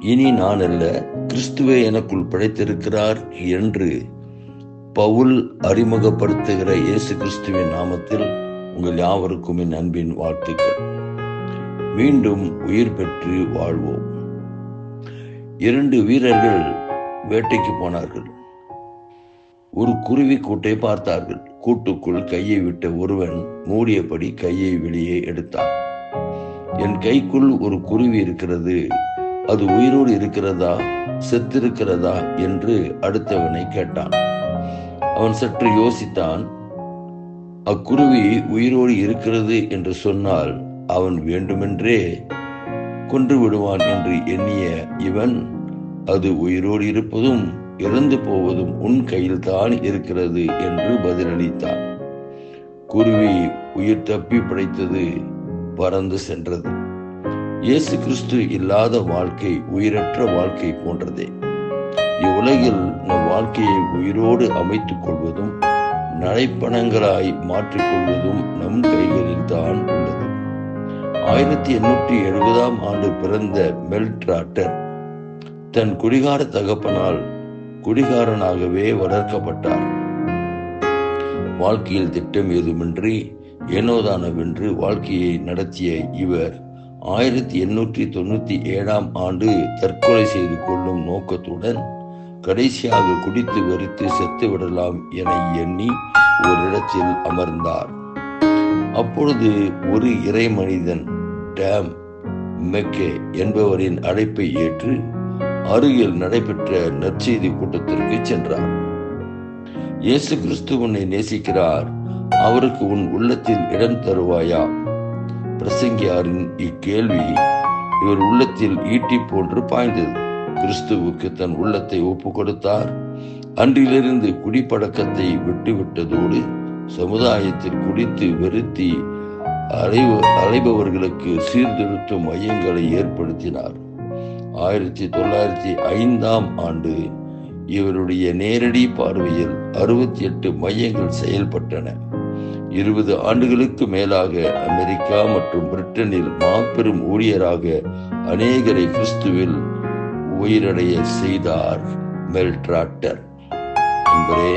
இனி நான் அல்ல கிறிஸ்துவே எனக்குள் படைத்திருக்கிறார் என்று பவுல் அறிமுகப்படுத்துகிற இயேசு கிறிஸ்துவின் நாமத்தில் உங்கள் யாவருக்கும் என் அன்பின் வாழ்த்துக்கள். மீண்டும் உயிர் பெற்று வாழ்வோம். இரண்டு வீரர்கள் வேட்டைக்கு போனார்கள். ஒரு குருவி கூட்டை பார்த்தார்கள். கூட்டுக்குள் கையை விட்ட ஒருவன் மூடியபடி கையை வெளியே எடுத்தான். என் கைக்குள் ஒரு குருவி இருக்கிறது. அது உயிரோடு இருக்கிறதா செத்திருக்கிறதா என்று அடுத்தவனை கேட்டான். அவன் சற்று யோசித்தான். அக்குருவி உயிரோடு இருக்கிறது என்று சொன்னால் அவன் வேண்டுமென்றே கொன்று விடுவான் என்று எண்ணிய இவன் அது உயிரோடு இருப்பதும் இறந்து போவதும் உன் கையில் தான் இருக்கிறது என்று பதிலளித்தான். குருவி உயிர் தப்பி பிழைத்தது பறந்து சென்றது. இயேசு கிறிஸ்து இல்லாத வாழ்க்கை உயிரற்ற வாழ்க்கை போன்றதே. இவ்வுலகில் நம் வாழ்க்கையை உயிரோடு அமைத்துக் கொள்வதும் நடைப்பணங்களாய் மாற்றிக்கொள்வதும் நம் கைகளில் தான் உள்ளது. ஆயிரத்தி எண்ணூற்றி எழுபதாம் ஆண்டு பிறந்த மெல்ட்ராட்டர் தன் குடிகார தகப்பனால் குடிகாரனாகவே வளர்க்கப்பட்டார். வாழ்க்கையில் திட்டம் ஏதுமின்றி ஏனோதானவென்று வாழ்க்கையை நடத்திய இவர் ஆயிரத்தி எண்ணூற்றி தொண்ணூத்தி ஏழாம் ஆண்டு தற்கொலை செய்து கொள்ளும் நோக்கத்துடன் கடைசியாக குடித்து வெறித்து செத்து விடலாம் என எண்ணி ஒரு இடத்தில் அமர்ந்தார். அப்பொழுது ஒரு இறை மனிதன் டேம் மெக்கே என்பவரின் அழைப்பை ஏற்று அருகில் நடைபெற்ற நற்செய்தி கூட்டத்திற்கு சென்றார். இயேசு கிறிஸ்து உன்னை நேசிக்கிறார். அவருக்கு உன் உள்ளத்தில் இடம் தருவாயா? பிரசங்கியாரின் இக்கேள்வி இவர் உள்ளத்தில் ஈட்டி போன்று பாய்ந்தது. கிறிஸ்துவுக்கு தன் உள்ளத்தை ஒப்பு கொடுத்தார் அன்றிலிருந்து குடிப்பழக்கத்தை விட்டுவிட்டதோடு சமுதாயத்தில் குடித்து வெறுத்தி அலைவு அலைபவர்களுக்கு சீர்திருத்தும் மையங்களை ஏற்படுத்தினார். ஆயிரத்தி தொள்ளாயிரத்தி ஐந்தாம் ஆண்டு இவருடைய நேரடி பார்வையில் அறுபத்தி எட்டு மையங்கள் செயல்பட்டன. இருபது ஆண்டுகளுக்கு மேலாக அமெரிக்கா மற்றும் பிரிட்டனில் மாபெரும் ஊழியராக அநேகரை கிறிஸ்துவில் உயிரடைய செய்தார் மெல்ட்ராட்டர் என்பதே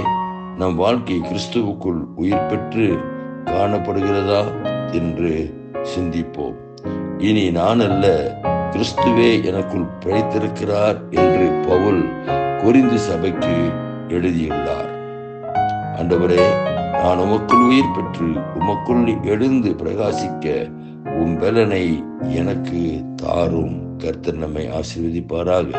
நம் வாழ்க்கை கிறிஸ்துவுக்குள் உயிர் பெற்று காணப்படுகிறதா என்று சிந்திப்போம். இனி நான் அல்ல கிறிஸ்துவே எனக்குள் பிழைத்திருக்கிறார் என்று பவுல் குறிந்து சபைக்கு எழுதியுள்ளார். ஆண்டவரே நான் உமக்குள் உயிர் பெற்று உமக்குள் எழுந்து பிரகாசிக்க உம் பலனை எனக்கு தாரும். கர்த்தர் நம்மை ஆசீர்வதிப்பாராக.